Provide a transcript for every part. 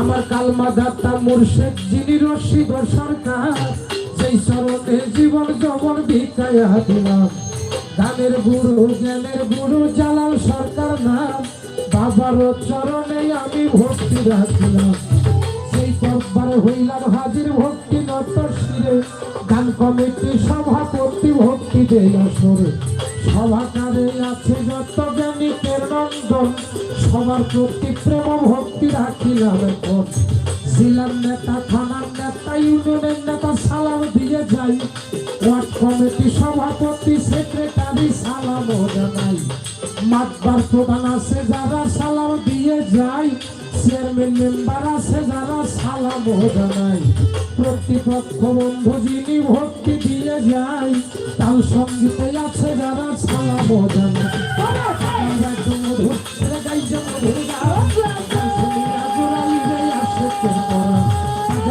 আমার কালমা দাতা মুর্শেদ, যিনি রশিদ সরকার, সেই চরণে জীবন জবন ভিক্ষায়া দিলাম। গানের গুরু, জ্ঞানের গুরু, জালাল সরকার নাম। বাবার চরণে আমি ভক্তি রাখিলাম। সেই দরবারে হইলাম হাজির ভক্তি নত গান কমিটি সভাপতি ভক্তি দেই আসরে সভাকারে আছে যত জ্ঞানীকের নন্দন সবার প্রতি প্রেম ভক্তি রাখিলাম এখন। জেলার নেতা, থানার নেতা, ইউনিয়নের নেতা, সালাম দিয়ে যাই। ওয়ার্ড কমিটি সভাপতি, সেক্রেটারি সালাম জানাই। মাতবার প্রধান আছে যারা, সালাম দিয়ে যায় চেয়ারম্যান মেম্বার আছে যারা সালাম জানাই। প্রতিপক্ষ বন্ধু যিনি ভক্তি দিয়ে যায় তার সঙ্গীতে আছে যারা সালাম জানাই।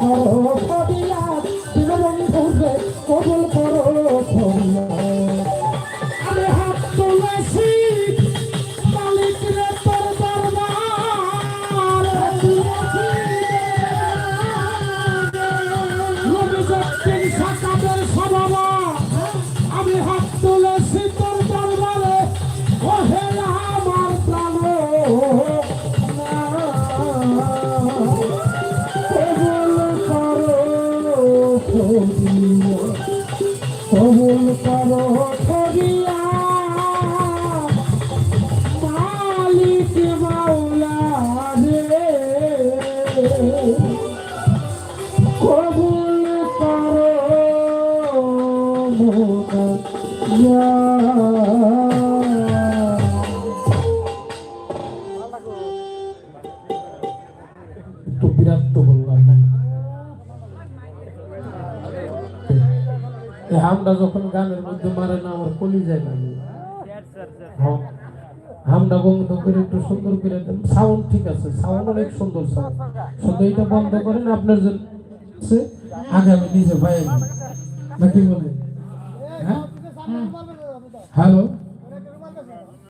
করো কবুল করো করিয়া মালিক মাওলা রে। কবুল করো বিরাট বললাম না এই হামটা যখন গানের মধ্যে মারে না আমার কলি যায় না হ্যাঁ। হামটা বন্ধ করে একটু সুন্দর করে দেন। সাউন্ড ঠিক আছে সাউন্ড অনেক সুন্দর সাউন্ড শুধু এটা বন্ধ করেন আপনার জন্য আছে, আগে আমি নিজে পাই নাকি বলে হ্যাঁ? হ্যালো?